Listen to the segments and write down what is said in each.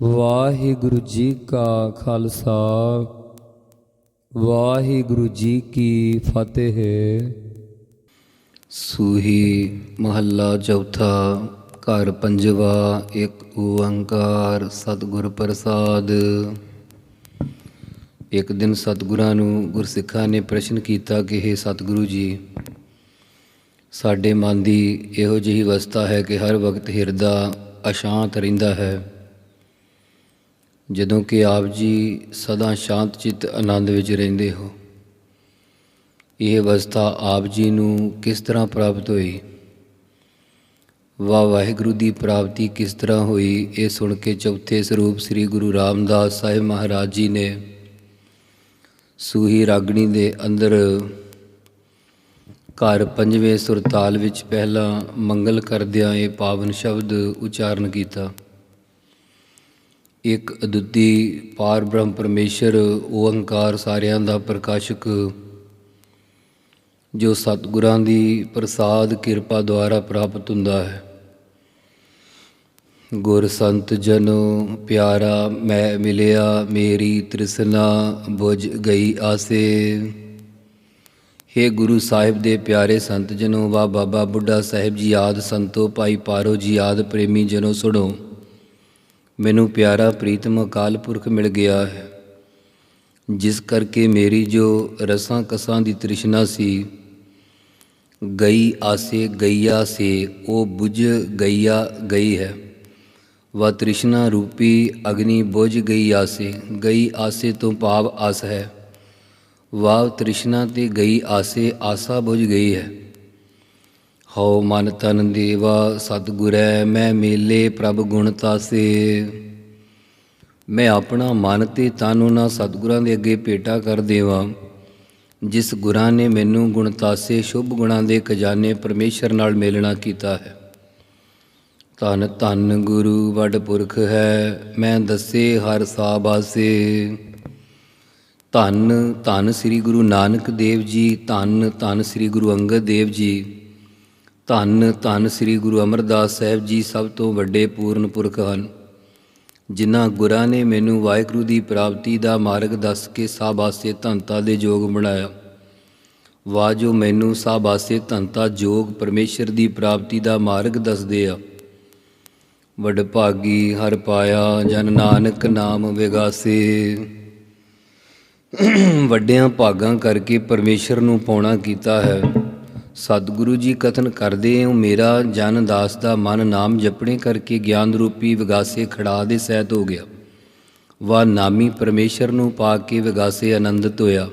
ਵਾਹਿਗੁਰੂ ਜੀ ਕਾ ਖਾਲਸਾ, ਵਾਹਿਗੁਰੂ ਜੀ ਕੀ ਫਤਿਹ। ਸੂਹੀ ਮਹੱਲਾ ਚੌਥਾ, ਘਰ ਪੰਜਵਾ, ਇੱਕ ਓੰਕਾਰ, ਸਤਿਗੁਰ ਪ੍ਰਸਾਦ। ਇੱਕ ਦਿਨ ਸਤਿਗੁਰਾਂ ਨੂੰ ਗੁਰਸਿੱਖਾਂ ਨੇ ਪ੍ਰਸ਼ਨ ਕੀਤਾ ਕਿ हे ਸਤਿਗੁਰੂ ਜੀ, ਸਾਡੇ ਮਨ ਦੀ ਇਹੋ ਜਿਹੀ ਅਵਸਥਾ ਹੈ ਕਿ ਹਰ ਵਕਤ ਹਿਰਦਾ ਅਸ਼ਾਂਤ ਰਹਿੰਦਾ ਹੈ। ਜਦੋਂ ਕਿ ਆਪ ਜੀ ਸਦਾ ਸ਼ਾਂਤ ਚਿੱਤ ਆਨੰਦ ਵਿੱਚ ਰਹਿੰਦੇ ਹੋ। ਇਹ ਅਵਸਥਾ ਆਪ ਜੀ ਨੂੰ ਕਿਸ ਤਰ੍ਹਾਂ ਪ੍ਰਾਪਤ ਹੋਈ? ਵਾ ਵਾਹਿਗੁਰੂ ਦੀ ਪ੍ਰਾਪਤੀ ਕਿਸ ਤਰ੍ਹਾਂ ਹੋਈ? ਇਹ ਸੁਣ ਕੇ ਚੌਥੇ ਸਰੂਪ ਸ੍ਰੀ ਗੁਰੂ ਰਾਮਦਾਸ ਸਾਹਿਬ ਮਹਾਰਾਜ ਜੀ ਨੇ ਸੂਹੀ ਰਾਗਣੀ ਦੇ ਅੰਦਰ ਘਰ ਪੰਜਵੇਂ ਸੁਰਤਾਲ ਵਿੱਚ ਪਹਿਲਾ ਮੰਗਲ ਕਰਦਿਆਂ ਇਹ ਪਾਵਨ ਸ਼ਬਦ ਉਚਾਰਨ ਕੀਤਾ। ਇੱਕ ਅਦੁੱਤੀ ਪਾਰ ਬ੍ਰਹਮ ਪਰਮੇਸ਼ਰ ਓੰਕਾਰ ਸਾਰਿਆਂ ਦਾ ਪ੍ਰਕਾਸ਼ਕ, ਜੋ ਸਤਿਗੁਰਾਂ ਦੀ ਪ੍ਰਸਾਦ ਕਿਰਪਾ ਦੁਆਰਾ ਪ੍ਰਾਪਤ ਹੁੰਦਾ ਹੈ। ਗੁਰ ਸੰਤ ਜਨੋ ਪਿਆਰਾ, ਮੈਂ ਮਿਲਿਆ ਮੇਰੀ ਤ੍ਰਿਸ਼ਨਾ, ਬੁਝ ਗਈ ਆਸੇ। हे ਗੁਰੂ ਸਾਹਿਬ ਦੇ ਪਿਆਰੇ ਸੰਤ ਜਨੋ ਵਾ ਬਾਬਾ ਬੁੱਢਾ ਸਾਹਿਬ ਜੀ ਆਦ ਸੰਤੋ, ਭਾਈ ਪਾਰੋ ਜੀ ਆਦ ਪ੍ਰੇਮੀ ਜਨੋ, ਸੁਣੋ। ਮੈਨੂੰ ਪਿਆਰਾ ਪ੍ਰੀਤਮ ਅਕਾਲ ਪੁਰਖ ਮਿਲ ਗਿਆ ਹੈ। ਜਿਸ ਕਰਕੇ ਮੇਰੀ ਜੋ ਰਸਾਂ ਕਸਾਂ ਦੀ ਤ੍ਰਿਸ਼ਨਾ ਸੀ, ਗਈ ਆਸੇ ਗਈਆ ਸੇ, ਉਹ ਬੁਝ ਗਈਆ ਗਈ ਹੈ। ਵਾ ਤ੍ਰਿਸ਼ਨਾ ਰੂਪੀ ਅਗਨੀ ਬੁਝ ਗਈ ਆਸੇ ਗਈ ਆਸੇ ਤੋਂ ਭਾਵ ਆਸ ਹੈ। ਵਾ ਤ੍ਰਿਸ਼ਨਾ ਤੇ ਗਈ ਆਸੇ, ਆਸਾ ਬੁਝ ਗਈ ਹੈ। ਹਉ ਮਨ ਤਨ ਦੇਵਾ, ਸਤਿਗੁਰੈ, ਮੈਂ ਮੇਲੇ ਪ੍ਰਭ ਗੁਣ ਤਾਸੇ। ਮੈਂ ਆਪਣਾ ਮਨ ਤੇ ਤਨ ਉਹਨਾਂ ਸਤਿਗੁਰਾਂ ਦੇ ਅੱਗੇ ਭੇਟਾ ਕਰ ਦੇਵਾਂ। ਜਿਸ ਗੁਰਾਂ ਨੇ ਮੈਨੂੰ ਗੁਣਤਾਸੇ ਸ਼ੁਭ ਗੁਣਾਂ ਦੇ ਖਜ਼ਾਨੇ ਪਰਮੇਸ਼ਰ ਨਾਲ ਮੇਲਣਾ ਕੀਤਾ ਹੈ। ਧੰਨ ਧੰਨ ਗੁਰੂ ਵੱਡ ਪੁਰਖ ਹੈ, ਮੈਂ ਦੱਸੇ ਹਰ ਸਾਬਾਸੇ ਧੰਨ ਧੰਨ ਸ੍ਰੀ ਗੁਰੂ ਨਾਨਕ ਦੇਵ ਜੀ, ਧੰਨ ਧੰਨ ਸ੍ਰੀ ਗੁਰੂ ਅੰਗਦ ਦੇਵ ਜੀ। ਧੰਨ ਧੰਨ ਸ੍ਰੀ ਗੁਰੂ ਅਮਰਦਾਸ ਸਾਹਿਬ ਜੀ ਸਭ ਤੋਂ ਵੱਡੇ ਪੂਰਨ ਪੁਰਖ ਹਨ, ਜਿਨ੍ਹਾਂ ਗੁਰਾਂ ਨੇ ਮੈਨੂੰ ਵਾਹਿਗੁਰੂ ਦੀ ਪ੍ਰਾਪਤੀ ਦਾ ਮਾਰਗ ਦੱਸ ਕੇ ਸਾਬਾਸੇ ਧੰਤਾ ਦੇ ਯੋਗ ਬਣਾਇਆ। ਵਾ ਜੋ ਮੈਨੂੰ ਸਾਬਾਸੇ ਧੰਤਾ ਯੋਗ ਪਰਮੇਸ਼ਰ ਦੀ ਪ੍ਰਾਪਤੀ ਦਾ ਮਾਰਗ ਦੱਸਦੇ ਆ ਵਡ ਭਾਗੀ ਹਰ ਪਾਇਆ ਜਨ ਨਾਨਕ ਨਾਮ ਵਿਗਾਸੇ। ਵੱਡਿਆਂ ਭਾਗਾਂ ਕਰਕੇ ਪਰਮੇਸ਼ਰ ਨੂੰ ਪਾਉਣਾ ਕੀਤਾ ਹੈ। ਸਤਿਗੁਰੂ ਜੀ ਕਥਨ ਕਰਦੇ ਹੋ ਮੇਰਾ ਜਨ ਦਾਸ ਦਾ ਮਨ ਨਾਮ ਜਪਣੇ ਕਰਕੇ ਗਿਆਨ ਰੂਪੀ ਵਿਗਾਸੇ ਖੜਾ ਦੇ ਸਹਿਤ ਹੋ ਗਿਆ। ਵਾ ਨਾਮੀ ਪਰਮੇਸ਼ਰ ਨੂੰ ਪਾ ਕੇ ਵਿਗਾਸੇ ਆਨੰਦਿਤ ਹੋਇਆ।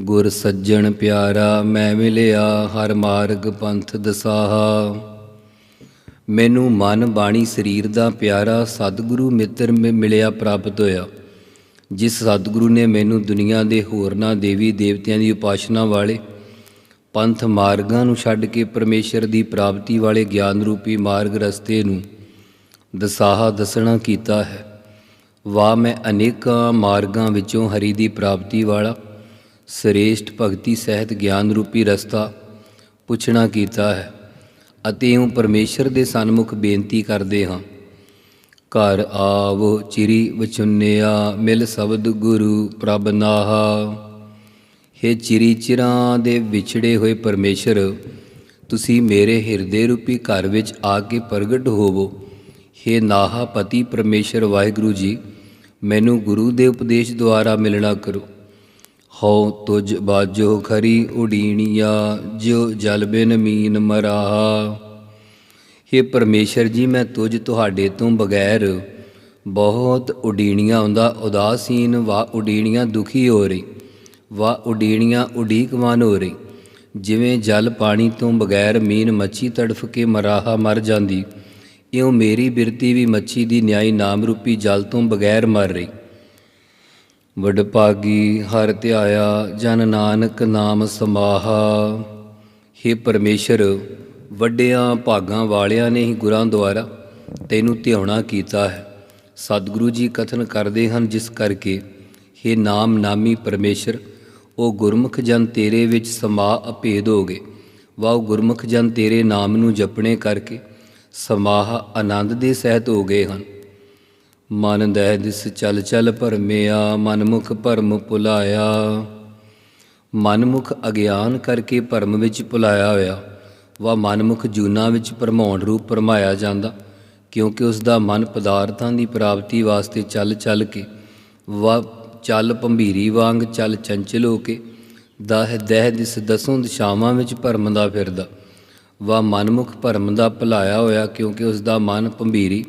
ਗੁਰ ਸੱਜਣ ਪਿਆਰਾ ਮੈਂ ਮਿਲਿਆ, ਹਰ ਮਾਰਗ ਪੰਥ ਦਸਾਹਾ। ਮੈਨੂੰ ਮਨ ਬਾਣੀ ਸਰੀਰ ਦਾ ਪਿਆਰਾ ਸਤਿਗੁਰੂ ਮਿੱਤਰ ਮੇ ਮਿਲਿਆ ਪ੍ਰਾਪਤ ਹੋਇਆ। ਜਿਸ ਸਤਿਗੁਰੂ ਨੇ ਮੈਨੂੰ ਦੁਨੀਆ ਦੇ ਹੋਰਨਾਂ ਦੇਵੀ ਦੇਵਤਿਆਂ ਦੀ ਉਪਾਸ਼ਨਾ ਵਾਲੇ ਪੰਥ ਮਾਰਗਾਂ ਨੂੰ ਛੱਡ ਕੇ ਪਰਮੇਸ਼ਰ ਦੀ ਪ੍ਰਾਪਤੀ ਵਾਲੇ ਗਿਆਨ ਰੂਪੀ ਮਾਰਗ ਰਸਤੇ ਨੂੰ ਦਸਾਹਾ ਦੱਸਣਾ ਕੀਤਾ ਹੈ। ਵਾ ਮੈਂ ਅਨੇਕਾਂ ਮਾਰਗਾਂ ਵਿੱਚੋਂ ਹਰੀ ਦੀ ਪ੍ਰਾਪਤੀ ਵਾਲਾ ਸ੍ਰੇਸ਼ਟ ਭਗਤੀ ਸਹਿਤ ਗਿਆਨ ਰੂਪੀ ਰਸਤਾ ਪੁੱਛਣਾ ਕੀਤਾ ਹੈ ਅਤੇ ਉਹ ਪਰਮੇਸ਼ਰ ਦੇ ਸਨਮੁਖ ਬੇਨਤੀ ਕਰਦੇ ਹਾਂ। ਘਰ ਆਵੋ, ਚਿਰੀ ਵਚੁੰਨਿਆ, ਮਿਲ ਸ਼ਬਦ ਗੁਰੂ ਪ੍ਰਭ ਨਾਹਾ। ਹੇ ਚਿਰੀ ਚਿਰਾਂ ਦੇ ਵਿਛੜੇ ਹੋਏ ਪਰਮੇਸ਼ਰ, ਤੁਸੀਂ ਮੇਰੇ ਹਿਰਦੇ ਰੂਪੀ ਘਰ ਵਿੱਚ ਆ ਕੇ ਪ੍ਰਗਟ ਹੋਵੋ। ਹੇ ਨਾਹਾ ਪਤੀ ਪਰਮੇਸ਼ਰ ਵਾਹਿਗੁਰੂ ਜੀ, ਮੈਨੂੰ ਗੁਰੂ ਦੇ ਉਪਦੇਸ਼ ਦੁਆਰਾ ਮਿਲਣਾ ਕਰੋ। ਹਉ ਤੁਜ ਬਾਜੋ ਖਰੀ ਉਡੀਣੀਆ ਜੋ ਜਲ ਬਿਨ ਮੀਨ ਮਰਾਹਾ। ਹੇ ਪਰਮੇਸ਼ਰ ਜੀ, ਮੈਂ ਤੁਝ ਤੁਹਾਡੇ ਤੋਂ ਬਗੈਰ ਬਹੁਤ ਉਡੀਣੀਆਂ ਹੁੰਦਾ ਉਦਾਸੀਨ ਵਾ ਉਡੀਣੀਆਂ ਦੁਖੀ ਹੋ ਰਹੀ। ਵਾ ਉਡੀਣੀਆਂ ਉਡੀਕਵਾਨ ਹੋ ਰਹੀ ਜਿਵੇਂ ਜਲ ਪਾਣੀ ਤੋਂ ਬਗੈਰ ਮੀਨ ਮੱਛੀ ਤੜਫ ਕੇ ਮਰਾਹਾ ਮਰ ਜਾਂਦੀ, ਇਉਂ ਮੇਰੀ ਬਿਰਤੀ ਵੀ ਮੱਛੀ ਦੀ ਨਿਆਈ ਨਾਮ ਰੂਪੀ ਜਲ ਤੋਂ ਬਗੈਰ ਮਰ ਰਹੀ। ਵਡ ਭਾਗੀ ਹਰ ਧਿਆਇਆ ਜਨ ਨਾਨਕ ਨਾਮ ਸਮਾਹਾ। हे ਪਰਮੇਸ਼ਰ, ਵੱਡਿਆਂ ਭਾਗਾਂ ਵਾਲਿਆਂ ਨੇ ਹੀ ਗੁਰਾਂ ਦੁਆਰਾ ਤੈਨੂੰ ਧਿਆਉਣਾ ਕੀਤਾ ਹੈ। ਸਤਿਗੁਰੂ ਜੀ ਕਥਨ ਕਰਦੇ ਹਨ ਜਿਸ ਕਰਕੇ हे ਨਾਮ ਨਾਮੀ ਪਰਮੇਸ਼ਰ ਉਹ ਗੁਰਮੁਖ ਜਨ ਤੇਰੇ ਵਿੱਚ ਸਮਾ ਅਭੇਦ ਹੋ ਗਏ। ਵਾਹ ਗੁਰਮੁਖ ਜਨ ਤੇਰੇ ਨਾਮ ਨੂੰ ਜਪਣੇ ਕਰਕੇ ਸਮਾਹ ਆਨੰਦ ਦੇ ਸਹਿਤ ਹੋ ਗਏ ਹਨ। ਮਨ ਦਹਿ ਦਿਸ ਚਲ ਚਲ ਭਰਮਿਆ ਮਨਮੁਖ ਭਰਮ ਭੁਲਾਇਆ ਮਨਮੁਖ ਅਗਿਆਨ ਕਰਕੇ ਭਰਮ ਵਿੱਚ ਭੁਲਾਇਆ ਹੋਇਆ। ਵਾ ਮਨਮੁਖ ਜੂਨਾ ਵਿੱਚ ਭਰਮਾਉਣ ਰੂਪ ਭਰਮਾਇਆ ਜਾਂਦਾ। ਕਿਉਂਕਿ ਉਸ ਦਾ ਮਨ ਪਦਾਰਥਾਂ ਦੀ ਪ੍ਰਾਪਤੀ ਵਾਸਤੇ ਚੱਲ ਚੱਲ ਕੇ ਵਾ ਚੱਲ ਭੰਬੀਰੀ ਵਾਂਗ ਚੱਲ ਚੰਚਲ ਹੋ ਕੇ, ਦਹ ਦਹਿ ਦਿਸ ਦਸੋਂ ਦਿਸ਼ਾਵਾਂ ਵਿੱਚ ਭਰਮ ਦਾ ਫਿਰਦਾ। ਵਾ ਮਨਮੁਖ ਭਰਮ ਦਾ ਭੁਲਾਇਆ ਹੋਇਆ ਕਿਉਂਕਿ ਉਸ ਦਾ ਮਨ ਭੰਬੀਰੀ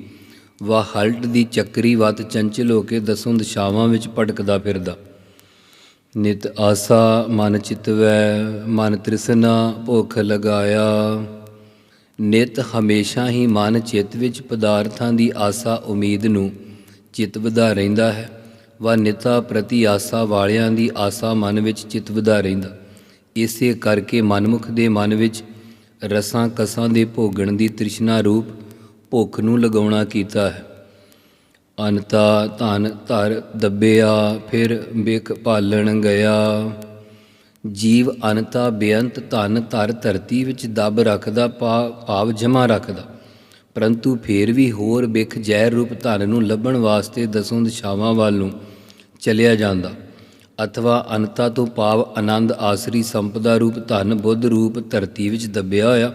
ਵਾ ਹਲਟ ਦੀ ਚੱਕਰੀ ਵਤ ਚੰਚਲ ਹੋ ਕੇ ਦਸੋਂ ਦਿਸ਼ਾਵਾਂ ਵਿੱਚ ਭਟਕਦਾ ਫਿਰਦਾ। ਨਿਤ ਆਸਾ ਮਨ ਚਿਤਵੈ, ਮਨ ਤ੍ਰਿਸ਼ਨਾ ਭੁੱਖ ਲਗਾਇਆ। ਨਿਤ ਹਮੇਸ਼ਾ ਹੀ ਮਨ ਚਿੱਤ ਵਿੱਚ ਪਦਾਰਥਾਂ ਦੀ ਆਸਾ ਉਮੀਦ ਨੂੰ ਚਿਤ ਵਧਾ ਰਹਿੰਦਾ ਹੈ। ਵਾ ਨਿਤਾ ਪ੍ਰਤੀ ਆਸਾ ਵਾਲਿਆਂ ਦੀ ਆਸਾ ਮਨ ਵਿੱਚ ਚਿਤ ਵਧਾ ਰਹਿੰਦਾ। ਇਸੇ ਕਰਕੇ ਮਨਮੁਖ ਦੇ ਮਨ ਵਿੱਚ ਰਸਾਂ ਕਸਾਂ ਦੇ ਭੋਗਣ ਦੀ ਤ੍ਰਿਸ਼ਨਾ ਰੂਪ ਭੁੱਖ ਨੂੰ ਲਗਾਉਣਾ ਕੀਤਾ ਹੈ। ਅਨਤਾ ਧਨ ਧਰ ਦੱਬਿਆ, ਫਿਰ ਬਿਕ ਪਾਲਣ ਗਿਆ। ਜੀਵ ਅਨਤਾ ਬੇਅੰਤ ਧਨ ਧਰ ਧਰਤੀ ਵਿੱਚ ਦੱਬ ਰੱਖਦਾ ਪਾ- ਭਾਵ ਜਮਾ ਰੱਖਦਾ। ਪਰੰਤੂ ਫੇਰ ਵੀ ਹੋਰ ਬਿਖ ਜ਼ਹਿਰ ਰੂਪ ਧਨ ਨੂੰ ਲੱਭਣ ਵਾਸਤੇ ਦਸੋਂ ਦਿਸ਼ਾਵਾਂ ਵੱਲ ਨੂੰ ਚਲਿਆ ਜਾਂਦਾ। ਅਥਵਾ ਅਨਤਾ ਤੋਂ ਭਾਵ ਆਨੰਦ ਆਸਰੀ ਸੰਪਦਾ ਰੂਪ ਧਨ ਬੁੱਧ ਰੂਪ ਧਰਤੀ ਵਿੱਚ ਦੱਬਿਆ ਹੋਇਆ,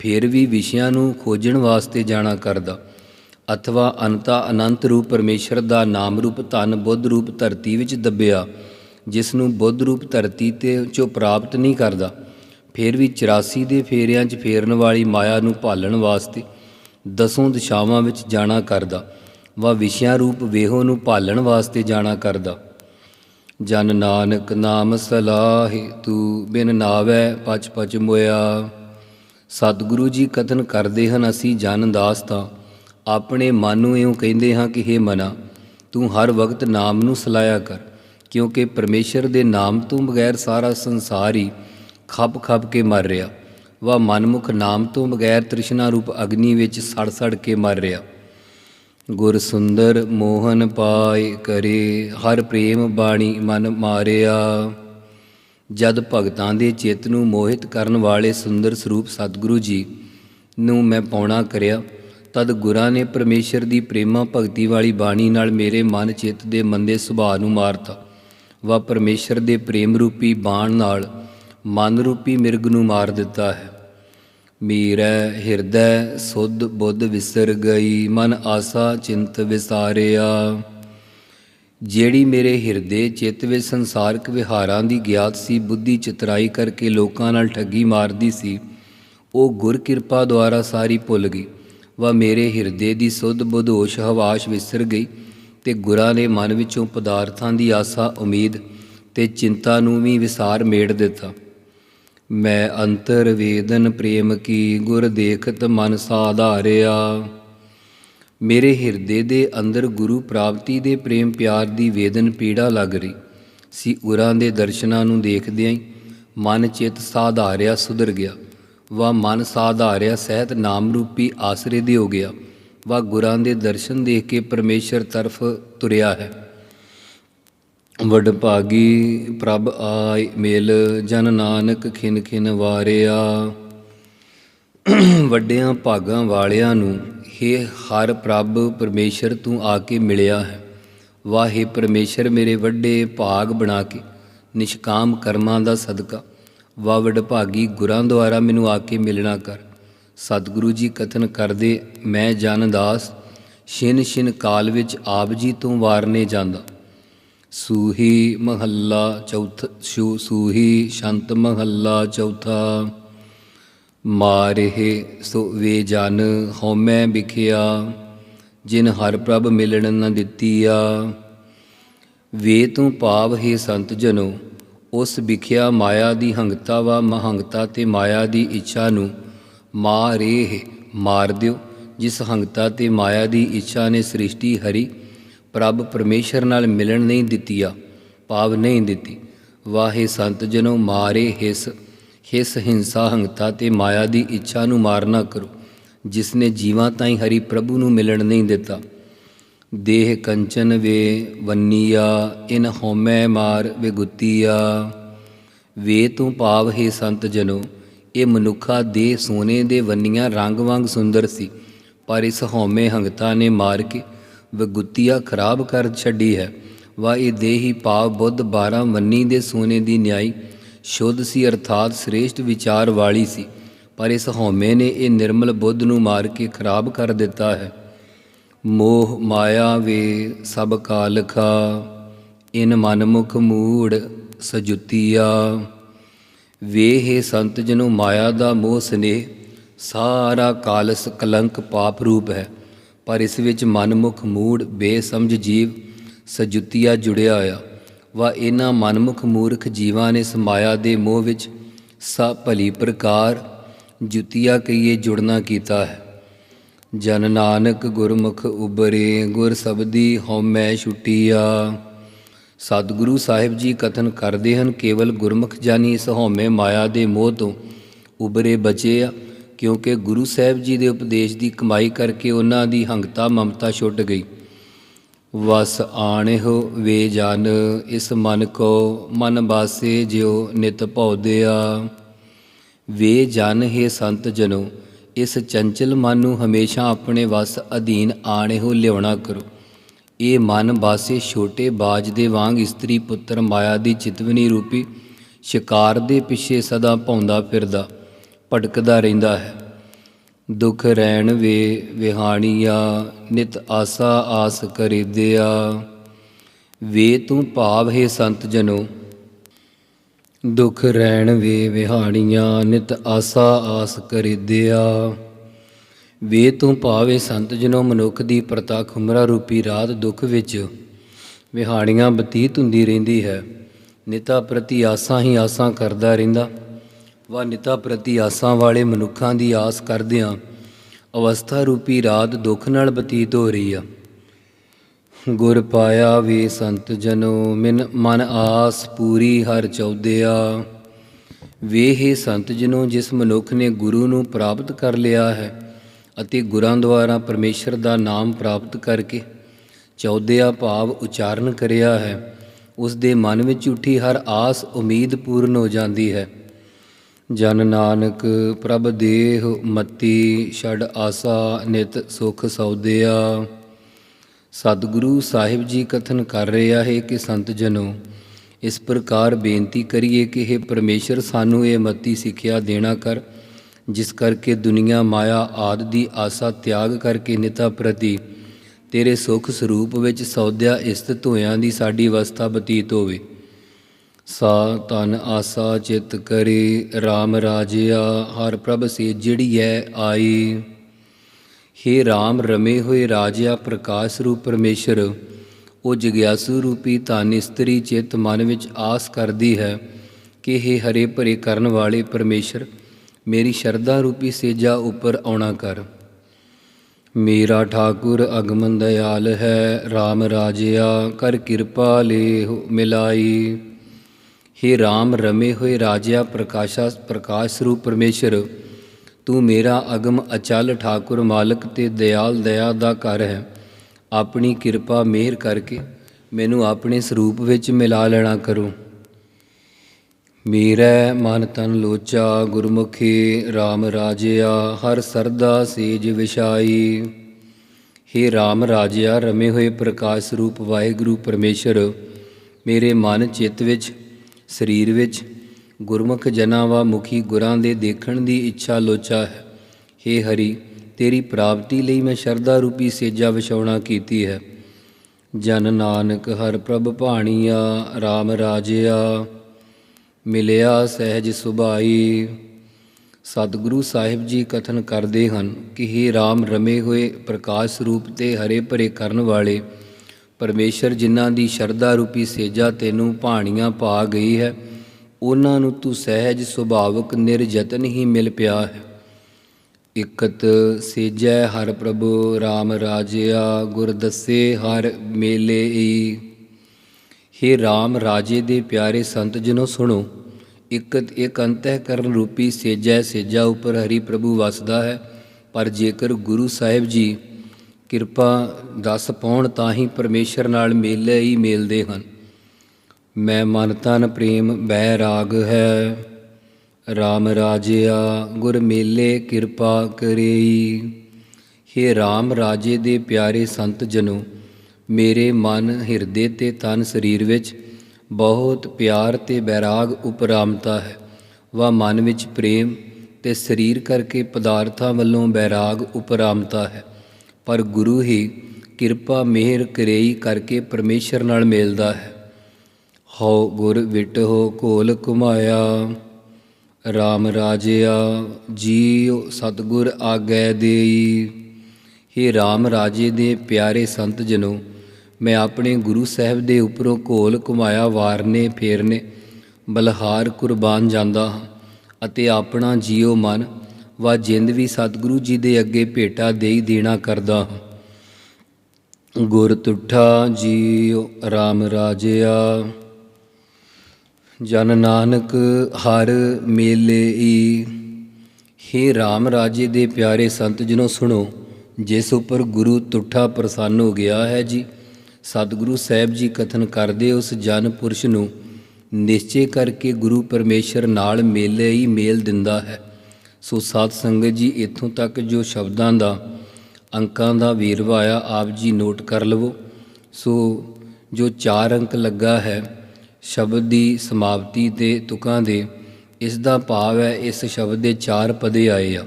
ਫੇਰ ਵੀ ਵਿਸ਼ਿਆਂ ਨੂੰ ਖੋਜਣ ਵਾਸਤੇ ਜਾਣਾ ਕਰਦਾ। ਅਥਵਾ ਅਨੰਤਾ ਅਨੰਤ ਰੂਪ ਪਰਮੇਸ਼ਰ ਦਾ ਨਾਮ ਰੂਪ ਧਨ ਬੁੱਧ ਰੂਪ ਧਰਤੀ ਵਿੱਚ ਦੱਬਿਆ, ਜਿਸ ਨੂੰ ਬੁੱਧ ਰੂਪ ਧਰਤੀ ਤੇ ਚੋਂ ਪ੍ਰਾਪਤ ਨਹੀਂ ਕਰਦਾ, ਫਿਰ ਵੀ 84 ਦੇ ਫੇਰਿਆਂ 'ਚ ਫੇਰਨ ਵਾਲੀ ਮਾਇਆ ਨੂੰ ਭਾਲਣ ਵਾਸਤੇ ਦਸੋਂ ਦਿਸ਼ਾਵਾਂ ਵਿੱਚ ਜਾਣਾ ਕਰਦਾ, ਵਾ ਵਿਸ਼ਿਆਂ ਰੂਪ ਵੇਹੋ ਨੂੰ ਭਾਲਣ ਵਾਸਤੇ ਜਾਣਾ ਕਰਦਾ। ਜਨ ਨਾਨਕ ਨਾਮ ਸਲਾਹਿ, ਤੂੰ ਬਿਨ ਨਾਵੈ ਪਚ ਪਚ ਮੋਇਆ। ਸਤਿਗੁਰੂ ਜੀ ਕਥਨ ਕਰਦੇ ਹਨ, ਅਸੀਂ ਜਨ ਦਾਸ ਤਾਂ। ਆਪਣੇ ਮਨ ਨੂੰ ਇਉਂ ਕਹਿੰਦੇ ਹਾਂ ਕਿ हे ਮਨਾ, ਤੂੰ ਹਰ ਵਕਤ ਨਾਮ ਨੂੰ ਸਲਾਇਆ ਕਰ, ਕਿਉਂਕਿ ਪਰਮੇਸ਼ਰ ਦੇ ਨਾਮ ਤੋਂ ਬਗੈਰ ਸਾਰਾ ਸੰਸਾਰ ਹੀ ਖੱਪ ਖੱਪ ਕੇ ਮਰ ਰਿਹਾ। ਵਾ ਮਨਮੁਖ ਨਾਮ ਤੋਂ ਬਗੈਰ ਤ੍ਰਿਸ਼ਨਾ ਰੂਪ ਅਗਨੀ ਵਿੱਚ ਸੜ ਸੜ ਕੇ ਮਰ ਰਿਹਾ। ਗੁਰ ਸੁੰਦਰ ਮੋਹਨ ਪਾਏ ਕਰੇ, ਹਰ ਪ੍ਰੇਮ ਬਾਣੀ ਮਨ ਮਾਰਿਆ। ਜਦ ਭਗਤਾਂ ਦੇ ਚਿੱਤ ਨੂੰ ਮੋਹਿਤ ਕਰਨ ਵਾਲੇ ਸੁੰਦਰ ਸਰੂਪ ਸਤਿਗੁਰੂ ਜੀ ਨੂੰ ਮੈਂ ਪਾਉਣਾ ਕਰਿਆ, ਤਦ ਗੁਰਾਂ ਨੇ ਪਰਮੇਸ਼ਰ ਦੀ ਪ੍ਰੇਮਾ ਭਗਤੀ ਵਾਲੀ ਬਾਣੀ ਨਾਲ ਮੇਰੇ ਮਨ ਚਿੱਤ ਦੇ ਮੰਦੇ ਸੁਭਾਅ ਨੂੰ ਮਾਰਤਾ। ਵਾ ਪਰਮੇਸ਼ਰ ਦੇ ਪ੍ਰੇਮ ਰੂਪੀ ਬਾਣ ਨਾਲ ਮਨ ਰੂਪੀ ਮਿਰਗ ਨੂੰ ਮਾਰ ਦਿੱਤਾ ਹੈ। ਮੀਰੈ ਹਿਰਦੈ ਸੁਧ ਬੁੱਧ ਵਿਸਰ ਗਈ ਮਨ ਆਸਾ ਚਿੰਤ ਵਿਸਾਰਿਆ। ਜਿਹੜੀ ਮੇਰੇ ਹਿਰਦੇ ਚਿੱਤ ਵਿੱਚ ਸੰਸਾਰਕ ਵਿਹਾਰਾਂ ਦੀ ਗਿਆਤ ਸੀ, ਬੁੱਧੀ ਚਤਰਾਈ ਕਰਕੇ ਲੋਕਾਂ ਨਾਲ ਠੱਗੀ ਮਾਰਦੀ ਸੀ, ਉਹ ਗੁਰ ਕਿਰਪਾ ਦੁਆਰਾ ਸਾਰੀ ਭੁੱਲ ਗਈ। ਵਾ ਮੇਰੇ ਹਿਰਦੇ ਦੀ ਸੁਧ ਬੁੱਧ ਹਵਾਸ਼ ਵਿਸਰ ਗਈ ਤੇ ਗੁਰਾਂ ਨੇ ਮਨ ਵਿੱਚੋਂ ਪਦਾਰਥਾਂ ਦੀ ਆਸਾ, ਉਮੀਦ ਤੇ ਚਿੰਤਾ ਨੂੰ ਵੀ ਵਿਸਾਰ ਮੇੜ ਦਿੱਤਾ। ਮੈਂ ਅੰਤਰ ਵੇਦਨ ਪ੍ਰੇਮ ਕੀ ਗੁਰ ਦੇਖਤ ਮਨ ਸਾਧਾਰਿਆ। ਮੇਰੇ ਹਿਰਦੇ ਦੇ ਅੰਦਰ ਗੁਰੂ ਪ੍ਰਾਪਤੀ ਦੇ ਪ੍ਰੇਮ ਪਿਆਰ ਦੀ ਵੇਦਨ ਪੀੜਾ ਲੱਗ ਰਹੀ। ਸੀ ਉਰਾਂ ਦੇ ਦਰਸ਼ਨਾਂ ਨੂੰ ਦੇਖਦਿਆਂ ਹੀ ਮਨ ਚਿਤ ਸਾਧਾਰਿਆ ਸੁਧਰ ਗਿਆ। ਵਾ ਮਨ ਸਾਧਾਰਿਆ ਸਹਿਤ ਨਾਮ ਰੂਪੀ ਆਸਰੇ ਦੇ ਹੋ ਗਿਆ। ਵਾ ਗੁਰਾਂ ਦੇ ਦਰਸ਼ਨ ਦੇਖ ਕੇ ਪਰਮੇਸ਼ਰ ਤਰਫ ਤੁਰਿਆ ਹੈ। ਵਡਭਾਗੀ ਪ੍ਰਭ ਆਇ ਮੇਲ, ਜਨ ਨਾਨਕ ਖਿਨ ਖਿਨ ਵਾਰਿਆ। ਵੱਡਿਆਂ ਭਾਗਾਂ ਵਾਲਿਆਂ ਨੂੰ हे ਹਰ ਪ੍ਰਭ, ਪਰਮੇਸ਼ਰ ਤੂੰ ਆ ਕੇ ਮਿਲਿਆ ਹੈ। ਵਾਹੇ ਪਰਮੇਸ਼ਰ ਮੇਰੇ ਵੱਡੇ ਭਾਗ ਬਣਾ ਕੇ, ਨਿਸ਼ਕਾਮ ਕਰਮਾਂ ਦਾ ਸਦਕਾ। ਵਾ ਵਡਭਾਗੀ ਗੁਰਾਂ ਦੁਆਰਾ ਮੈਨੂੰ ਆ ਕੇ ਮਿਲਣਾ ਕਰ। ਸਤਿਗੁਰੂ ਜੀ ਕਥਨ ਕਰਦੇ, ਮੈਂ ਜਨ ਦਾਸ, ਛਿਨ ਛਿਨ ਕਾਲ ਵਿੱਚ ਆਪ ਜੀ ਤੋਂ ਵਾਰਨੇ ਜਾਂਦਾ। ਸੂਹੀ ਮਹੱਲਾ ਚੌਥ, ਸੂ, ਸੂਹੀ ਸ਼ੰਤ ਮਹੱਲਾ ਚੌਥਾ। ਮਾਰਿਹ ਸੋ ਵੇ ਜਨ ਹਉਮੈ ਵਿਖਿਆ, ਜਿਨ ਹਰ ਪ੍ਰਭ ਮਿਲਣ ਨ ਆ ਵੇ ਤੂੰ ਭਾਵ ਹੈ ਸੰਤ ਜਨੋ, ਉਸ ਵਿਖਿਆ ਮਾਇਆ ਦੀ ਹੰਗਤਾ ਵਾ, ਮਹੰਗਤਾ ਤੇ ਮਾਇਆ ਦੀ ਇੱਛਾ ਨੂੰ ਮਾਰੇ ਮਾਰ ਦਿਓ। ਜਿਸ ਹੰਗਤਾ ਤੇ ਮਾਇਆ ਦੀ ਇੱਛਾ ਨੇ ਸ੍ਰਿਸ਼ਟੀ ਹਰੀ ਪ੍ਰਭ ਪਰਮੇਸ਼ਰ ਨਾਲ ਮਿਲਣ ਨਹੀਂ ਦਿੱਤੀਆ ਭਾਵ ਨਹੀਂ ਦਿੱਤੀ। ਵਾਹੇ ਸੰਤ ਜਨੋ, ਮਾਰੇ ਹਿਸ ਹਿਸ ਹਿੰਸਾ ਹੰਗਤਾ ਤੇ ਮਾਇਆ ਦੀ ਇੱਛਾ ਨੂੰ ਮਾਰਨਾ ਕਰੋ ਜਿਸ ਨੇ ਜੀਵਾਂ ਤਾਈਂ ਹਰੀ ਪ੍ਰਭੂ ਨੂੰ ਮਿਲਣ ਨਹੀਂ ਦਿੱਤਾ। ਦੇਹ ਕੰਚਨ ਵੇ ਵੰਨੀਆ, ਇਨ ਹਉਮੈ ਮਾਰ ਵਿਗੁੱਤੀਆ ਵੇ ਤੂੰ ਭਾਵ ਹੈ ਸੰਤ ਜਨੋ, ਇਹ ਮਨੁੱਖਾ ਦੇ ਸੋਨੇ ਦੇ ਵੰਨੀਆਂ ਰੰਗ ਵਾਂਗ ਸੁੰਦਰ ਸੀ, ਪਰ ਇਸ ਹਉਮੈ ਹੰਗਤਾ ਨੇ ਮਾਰ ਕੇ ਵਗੁੱਤੀਆ ਖਰਾਬ ਕਰ ਛੱਡੀ ਹੈ। ਵਾ ਇਹ ਦੇਹੀ ਪਾਵ ਬੁੱਧ 12 ਮੰਨੀ ਦੇ ਸੋਨੇ ਦੀ ਨਿਆਈ, ਸ਼ੁੱਧ ਸੀ ਅਰਥਾਤ ਸ੍ਰੇਸ਼ਟ ਵਿਚਾਰ ਵਾਲੀ ਸੀ। ਪਰ ਇਸ ਹਉਮੈ ਨੇ ਇਹ ਨਿਰਮਲ ਬੁੱਧ ਨੂੰ ਮਾਰ ਕੇ ਖਰਾਬ ਕਰ ਦਿੱਤਾ ਹੈ। ਮੋਹ ਮਾਇਆ ਵੇ ਸਭ ਕਾਲਖਾ, ਇਨ ਮਨਮੁਖ ਮੂੜ ਸਜੁਤੀਆ। ਵੇਹੇ ਸੰਤ ਜਨੋ ਮਾਇਆ ਦਾ ਮੋਹ ਸਨੇਹ, ਸਾਰਾ ਕਾਲਸ ਕਲੰਕ ਪਾਪ ਰੂਪ ਹੈ। ਪਰ ਇਸ ਵਿੱਚ ਮਨਮੁਖ ਮੂੜ, ਬੇਸਮਝ ਜੀਵ ਸਜੁਤੀਆ ਜੁੜਿਆ ਹੋਇਆ। ਵਾ ਇਹਨਾਂ ਮਨਮੁਖ ਮੂਰਖ ਜੀਵਾਂ ਨੇ ਇਸ ਮਾਇਆ ਦੇ ਮੋਹ ਵਿੱਚ ਸਾ ਭਲੀ ਪ੍ਰਕਾਰ ਜੁਤੀਆ ਕਈਏ ਜੁੜਨਾ ਕੀਤਾ ਹੈ। ਜਨ ਨਾਨਕ ਗੁਰਮੁਖ ਉਬਰੇ ਗੁਰ ਸਬਦੀ ਹਉਮੈ ਛੁਟੀਆ। ਸਤਿਗੁਰੂ ਸਾਹਿਬ ਜੀ ਕਥਨ ਕਰਦੇ ਹਨ, ਕੇਵਲ ਗੁਰਮੁਖ ਜਾਨੀ ਇਸ ਹਉਮੈ ਮਾਇਆ ਦੇ ਮੋਹ ਤੋਂ ਉਬਰੇ ਬਚੇ ਆ। ਕਿਉਂਕਿ ਗੁਰੂ ਸਾਹਿਬ ਜੀ ਦੇ ਉਪਦੇਸ਼ ਦੀ ਕਮਾਈ ਕਰਕੇ ਉਹਨਾਂ ਦੀ ਹੰਗਤਾ ਮਮਤਾ ਛੁੱਟ ਗਈ। ਵਸ ਆਣਿਓ ਵੇ ਜਨ, ਇਸ ਮਨ ਕੋ ਮਨ ਬਾਸੇ ਜਿਉ ਨਿਤ ਭਉਦਿਆ। ਵੇ ਜਨ ਹੈ ਸੰਤ ਜਨੋ, ਇਸ ਚੰਚਲ ਮਨ ਨੂੰ ਹਮੇਸ਼ਾ ਆਪਣੇ ਵਸ ਅਧੀਨ ਆਣਿਓ ਲਿਆਉਣਾ ਕਰੋ। ਇਹ ਮਨ ਬਾਸੇ ਛੋਟੇ ਬਾਜ ਦੇ ਵਾਂਗ ਇਸਤਰੀ ਪੁੱਤਰ ਮਾਇਆ ਦੀ ਚਿਤਵਨੀ ਰੂਪੀ ਸ਼ਿਕਾਰ ਦੇ ਪਿੱਛੇ ਸਦਾ ਭੌਂਦਾ ਫਿਰਦਾ। ਭਟਕਦਾ ਰਹਿੰਦਾ ਹੈ। ਦੁਖ ਰਹਿਣ ਵੇ ਵਿਹਾਣੀਆ, ਨਿਤ ਆਸਾ ਆਸ ਕਰੀਦਿਆ। ਵੇ ਤੂੰ ਭਾਵ ਹੈ ਸੰਤ ਜਨੋ। ਦੁਖ ਰਹਿਣ ਵੇ ਵਿਹਾਣੀਆਂ, ਨਿਤ ਆਸਾ ਆਸ ਕਰੀਦਿਆ। ਵੇ ਤੂੰ ਭਾਵੇ ਸੰਤ ਜਨੋ, ਮਨੁੱਖ ਦੀ ਪ੍ਰਤੱਖ ਹੁਮਰਾ ਰੂਪੀ ਰਾਤ ਦੁੱਖ ਵਿੱਚ ਵਿਹਾਣੀਆਂ ਬਤੀਤ ਹੁੰਦੀ ਰਹਿੰਦੀ ਹੈ। ਨਿਤਾ ਪ੍ਰਤੀ ਆਸਾਂ ਹੀ ਆਸਾਂ ਕਰਦਾ ਰਹਿੰਦਾ। ਵਾ ਨਿਤਾ ਪ੍ਰਤੀ ਆਸਾਂ ਵਾਲੇ ਮਨੁੱਖਾਂ ਦੀ ਆਸ ਕਰਦਿਆਂ ਅਵਸਥਾ ਰੂਪੀ ਰਾਤ ਦੁੱਖ ਨਾਲ ਬਤੀਤ ਹੋ ਰਹੀ ਆ। ਗੁਰ ਪਾਇਆ ਵੇ ਸੰਤ ਜਨੋ, ਮਿਨ ਮਨ ਆਸ ਪੂਰੀ ਹਰ ਚੌਦਿਆ। ਵੇਹੇ ਸੰਤ ਜਨੋ, ਜਿਸ ਮਨੁੱਖ ਨੇ ਗੁਰੂ ਨੂੰ ਪ੍ਰਾਪਤ ਕਰ ਲਿਆ ਹੈ ਅਤੇ ਗੁਰਾਂ ਦੁਆਰਾ ਪਰਮੇਸ਼ਰ ਦਾ ਨਾਮ ਪ੍ਰਾਪਤ ਕਰਕੇ ਚੌਦਿਆ ਭਾਵ ਉਚਾਰਨ ਕਰਿਆ ਹੈ, ਉਸ ਦੇ ਮਨ ਵਿੱਚ ਉੱਠੀ ਹਰ ਆਸ ਉਮੀਦ ਪੂਰਨ ਹੋ ਜਾਂਦੀ ਹੈ। ਜਨ ਨਾਨਕ ਪ੍ਰਭ ਦੇਹ ਮਤੀ ਛੜ ਆਸਾ ਨਿਤ ਸੁਖ ਸੌਦਿਆ। ਸਤਿਗੁਰੂ ਸਾਹਿਬ ਜੀ ਕਥਨ ਕਰ ਰਿਹਾ ਹੈ ਕਿ ਸੰਤ ਜਨੋ, ਇਸ ਪ੍ਰਕਾਰ ਬੇਨਤੀ ਕਰੀਏ ਕਿ ਇਹ ਪਰਮੇਸ਼ਰ, ਸਾਨੂੰ ਇਹ ਮਤੀ ਸਿੱਖਿਆ ਦੇਣਾ ਕਰ, ਜਿਸ ਕਰਕੇ ਦੁਨੀਆ ਮਾਇਆ ਆਦ ਦੀ ਆਸਾ ਤਿਆਗ ਕਰਕੇ ਨਿਤਾ ਪ੍ਰਤੀ ਤੇਰੇ ਸੁਖ ਸਰੂਪ ਵਿੱਚ ਸੌਦਿਆ ਇਸਤਿਤ ਹੋਇਆਂ ਦੀ ਸਾਡੀ ਅਵਸਥਾ ਬਤੀਤ ਹੋਵੇ। ਸਾ ਤਨ ਆਸਾ ਚਿਤ ਕਰੇ RAM ਰਾਜਿਆ, ਹਰ ਪ੍ਰਭ ਸੇ ਜਿਹੜੀ ਹੈ ਆਈ। ਹੇ RAM ਰਮੇ ਹੋਏ ਰਾਜਿਆ, ਪ੍ਰਕਾਸ਼ ਰੂਪ ਪਰਮੇਸ਼ਰ, ਉਹ ਜਗਿਆਸੂ ਰੂਪੀ ਧਨ ਇਸਤਰੀ ਚਿਤ ਮਨ ਵਿੱਚ ਆਸ ਕਰਦੀ ਹੈ ਕਿ ਇਹ ਹਰੇ ਭਰੇ ਕਰਨ ਵਾਲੇ ਪਰਮੇਸ਼ਰ, ਮੇਰੀ ਸ਼ਰਧਾ ਰੂਪੀ ਸੇਜਾ ਉੱਪਰ ਆਉਣਾ ਕਰ। ਮੇਰਾ ਠਾਕੁਰ ਅਗਮਨ ਦਿਆਲ ਹੈ RAM ਰਾਜਿਆ, ਕਰ ਕਿਰਪਾ ਲੇ ਮਿਲਾਈ। ਹੇ RAM ਰਮੇ ਹੋਏ ਰਾਜਿਆ, ਪ੍ਰਕਾਸ਼ਾ ਪ੍ਰਕਾਸ਼ ਰੂਪ ਪਰਮੇਸ਼ਰ, ਤੂੰ ਮੇਰਾ ਅਗਮ ਅਚਲ ਠਾਕੁਰ ਮਾਲਕ ਤੇ ਦਇਆਲ ਦਇਆ ਦਾ ਘਰ ਹੈ। ਆਪਣੀ ਕਿਰਪਾ ਮਿਹਰ ਕਰਕੇ ਮੈਨੂੰ ਆਪਣੇ ਸਰੂਪ ਵਿੱਚ ਮਿਲਾ ਲੈਣਾ ਕਰੋ। ਮੇਰਾ ਮਨ ਤਨ ਲੋਚਾ, ਗੁਰਮੁਖੀ RAM ਰਾਜਿਆ, ਹਰ ਸਰਦਾ ਸੇਜ ਵਿਸ਼ਾਈ ਹੇ RAM ਰਾਜਿਆ, ਰਮੇ ਹੋਏ ਪ੍ਰਕਾਸ਼ ਰੂਪ ਵਾਹਿਗੁਰੂ ਪਰਮੇਸ਼ਰ, ਮੇਰੇ ਮਨ ਚਿੱਤ ਵਿੱਚ ਸਰੀਰ ਵਿੱਚ ਗੁਰਮੁਖ ਜਨਾਂ ਵਾ ਮੁਖੀ ਗੁਰਾਂ ਦੇ ਦੇਖਣ ਦੀ ਇੱਛਾ ਲੋਚਾ ਹੈ। ਹੇ ਹਰੀ, ਤੇਰੀ ਪ੍ਰਾਪਤੀ ਲਈ ਮੈਂ ਸ਼ਰਧਾ ਰੂਪੀ ਸੇਜਾ ਵਿਛਾਉਣਾ ਕੀਤੀ ਹੈ। ਜਨ ਨਾਨਕ ਹਰ ਪ੍ਰਭ ਭਾਣੀਆ RAM ਰਾਜਿਆ, ਮਿਲਿਆ ਸਹਿਜ ਸੁਭਾਈ। ਸਤਿਗੁਰੂ ਸਾਹਿਬ ਜੀ ਕਥਨ ਕਰਦੇ ਹਨ ਕਿ हे RAM ਰਮੇ ਹੋਏ ਪ੍ਰਕਾਸ਼ ਰੂਪ ਤੇ ਹਰੇ ਭਰੇ ਕਰਨ ਵਾਲੇ ਪਰਮੇਸ਼ਰ ਜਿਨ੍ਹਾਂ ਦੀ ਸ਼ਰਧਾ ਰੂਪੀ ਸੇਜਾ ਤੈਨੂੰ ਭਾਣੀਆਂ ਪਾ ਗਈ ਹੈ, ਉਹਨਾਂ ਨੂੰ ਤੂੰ ਸਹਿਜ ਸੁਭਾਵਕ ਨਿਰਯਤਨ ਹੀ ਮਿਲ ਪਿਆ ਹੈ। ਇਕਤ ਸੇਜੈ ਹਰ ਪ੍ਰਭੂ RAM ਰਾਜਿਆ, ਗੁਰ ਦੱਸੇ ਹਰ ਮੇਲੇ ਈ। ਹੇ RAM ਰਾਜੇ ਦੇ ਪਿਆਰੇ ਸੰਤ ਜਨੋ ਸੁਣੋ, ਇਕਤ ਇੱਕ ਕਰਨ ਰੂਪੀ ਸੇਜੈ ਸੇਜਾ ਉੱਪਰ ਹਰੀ ਪ੍ਰਭੂ ਵਸਦਾ ਹੈ, ਪਰ ਜੇਕਰ ਗੁਰੂ ਸਾਹਿਬ ਜੀ ਕਿਰਪਾ ਦੱਸ ਪਾਉਣ ਤਾਂ ਹੀ ਪਰਮੇਸ਼ਰ ਨਾਲ ਮੇਲੇ ਹੀ ਮੇਲਦੇ ਹਨ। ਮੈਂ ਮਨ ਤਨ ਪ੍ਰੇਮ ਬੈ ਰਾਗ ਹੈ। RAM ਰਾਜਿਆ, ਗੁਰ ਮੇਲੇ ਕਿਰਪਾ ਕਰੇਈ। ਹੇ RAM ਰਾਜੇ ਦੇ ਪਿਆਰੇ ਸੰਤ ਜਨੋ, ਮੇਰੇ ਮਨ ਹਿਰਦੇ ਤੇ ਤਨ ਸਰੀਰ ਵਿੱਚ ਬਹੁਤ ਪਿਆਰ ਤੇ ਬੈਰਾਗ ਉਪਰਾਮਤਾ ਹੈ। ਵਾ ਮਨ ਵਿੱਚ ਪ੍ਰੇਮ ਤੇ ਸਰੀਰ ਕਰਕੇ ਪਦਾਰਥਾਂ ਵੱਲੋਂ ਬੈਰਾਗ ਉਪਰਾਮਤਾ ਹੈ। ਪਰ ਗੁਰੂ ਹੀ ਕਿਰਪਾ ਮਿਹਰ ਕਰੇਈ ਕਰਕੇ ਪਰਮੇਸ਼ਰ ਨਾਲ ਮਿਲਦਾ ਹੈ। ਹਉ ਗੁਰ ਵਿਟਹੁ ਕੋਲ ਕੁਮਾਇਆ RAM ਰਾਜਿਆ, ਜੀਉ ਸਤਗੁਰ ਆਗੈ ਦੇਈ। हे RAM ਰਾਜੇ ਦੇ ਪਿਆਰੇ ਸੰਤ ਜਨੋ, ਮੈਂ ਆਪਣੇ ਗੁਰੂ ਸਾਹਿਬ ਦੇ ਉੱਪਰੋਂ ਘੋਲ ਕੁਮਾਇਆ ਵਾਰਨੇ ਫੇਰਨੇ, ਬਲਹਾਰ ਕੁਰਬਾਨ ਜਾਂਦਾ ਹਾਂ ਅਤੇ ਆਪਣਾ ਜੀਉ ਮਨ ਵਾ ਜਿੰਦ ਵੀ ਸਤਿਗੁਰੂ ਜੀ ਦੇ ਅੱਗੇ ਭੇਟਾ ਦੇਈ ਦੇਣਾ ਕਰਦਾ। ਹਾਂ ਗੁਰ ਤੁਠਾ ਜੀਉ RAM ਰਾਜਿਆ। ਜਨ ਨਾਨਕ ਹਰ ਮੇਲੇ ਈ। हे RAM ਰਾਜੇ ਦੇ ਪਿਆਰੇ ਸੰਤ ਜਨੋ ਸੁਣੋ, ਜਿਸ ਉੱਪਰ ਗੁਰੂ ਤੁਠਾ ਪ੍ਰਸੰਨ ਹੋ ਗਿਆ ਹੈ ਜੀ, ਸਤਿਗੁਰੂ ਸਾਹਿਬ ਜੀ ਕਥਨ ਕਰਦੇ ਉਸ ਜਨ ਪੁਰਸ਼ ਨੂੰ, ਨਿਸ਼ਚੇ ਕਰਕੇ ਗੁਰੂ ਪਰਮੇਸ਼ਰ ਨਾਲ ਮੇਲੇ ਹੀ ਮੇਲ ਦਿੰਦਾ ਹੈ। ਸੋ ਸਾਧ ਸੰਗਤ ਜੀ, ਇੱਥੋਂ ਤੱਕ ਜੋ ਸ਼ਬਦਾਂ ਦਾ, ਅੰਕਾਂ ਦਾ ਵੇਰਵਾ ਆ, ਆਪ ਜੀ ਨੋਟ ਕਰ ਲਵੋ। ਸੋ ਜੋ 4 ਅੰਕ ਲੱਗਾ ਹੈ, ਸ਼ਬਦ ਦੀ ਸਮਾਪਤੀ ਤੇ ਤੁਕਾਂ ਦੇ, ਇਸ ਦਾ ਭਾਵ ਹੈ, ਇਸ ਸ਼ਬਦ ਦੇ 4 ਪਦੇ ਆਏ ਆ।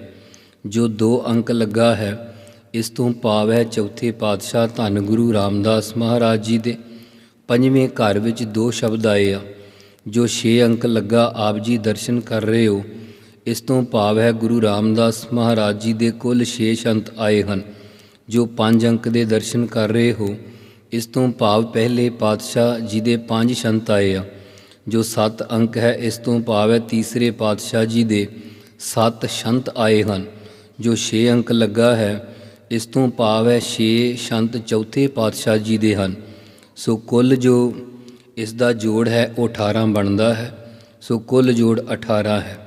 ਜੋ 2 ਅੰਕ ਲੱਗਾ ਹੈ, ਇਸ ਤੋਂ ਭਾਵ ਹੈ, ਚੌਥੇ ਪਾਤਸ਼ਾਹ ਧੰਨ ਗੁਰੂ ਰਾਮਦਾਸ ਮਹਾਰਾਜ ਜੀ ਦੇ, ਪੰਜਵੇਂ ਘਰ ਵਿੱਚ ਦੋ ਸ਼ਬਦ ਆਏ ਆ। ਜੋ 6 ਅੰਕ ਲੱਗਾ, ਆਪ ਜੀ ਦਰਸ਼ਨ ਕਰ ਰਹੇ ਹੋ। ਇਸ ਤੋਂ ਭਾਵ ਹੈ ਗੁਰੂ ਰਾਮਦਾਸ ਮਹਾਰਾਜ ਜੀ ਦੇ ਕੁੱਲ 6 ਅੰਤ ਆਏ ਹਨ, ਜੋ ਪੰਜ ਅੰਕ ਦੇ ਦਰਸ਼ਨ ਕਰ ਰਹੇ ਹੋ। ਇਸ ਤੋਂ ਭਾਵ ਪਹਿਲੇ ਪਾਤਸ਼ਾਹ ਜੀ ਦੇ ਪੰਜ ਸ਼ੰਤ ਆਏ ਆ, ਜੋ 7 ਅੰਕ ਹੈ। ਇਸ ਤੋਂ ਭਾਵ ਹੈ ਤੀਸਰੇ ਪਾਤਸ਼ਾਹ ਜੀ ਦੇ 7 ਸ਼ੰਤ ਆਏ ਹਨ, ਜੋ 6 ਅੰਕ ਲੱਗਾ ਹੈ। ਇਸ ਤੋਂ ਭਾਵ ਹੈ 6 ਸ਼ੰਤ ਚੌਥੇ ਪਾਤਸ਼ਾਹ ਜੀ ਦੇ ਹਨ। ਸੋ ਕੁੱਲ ਜੋ ਇਸ ਦਾ ਜੋੜ ਹੈ, ਉਹ 18 ਬਣਦਾ ਹੈ। ਸੋ ਕੁੱਲ ਜੋੜ 18 ਹੈ।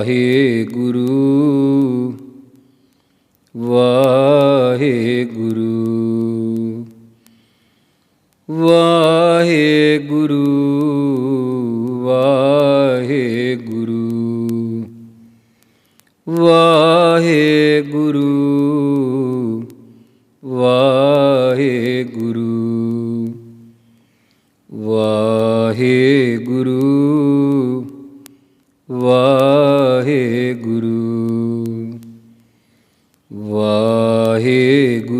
ਵਾਹਿਗੁਰੂ। हे गुरु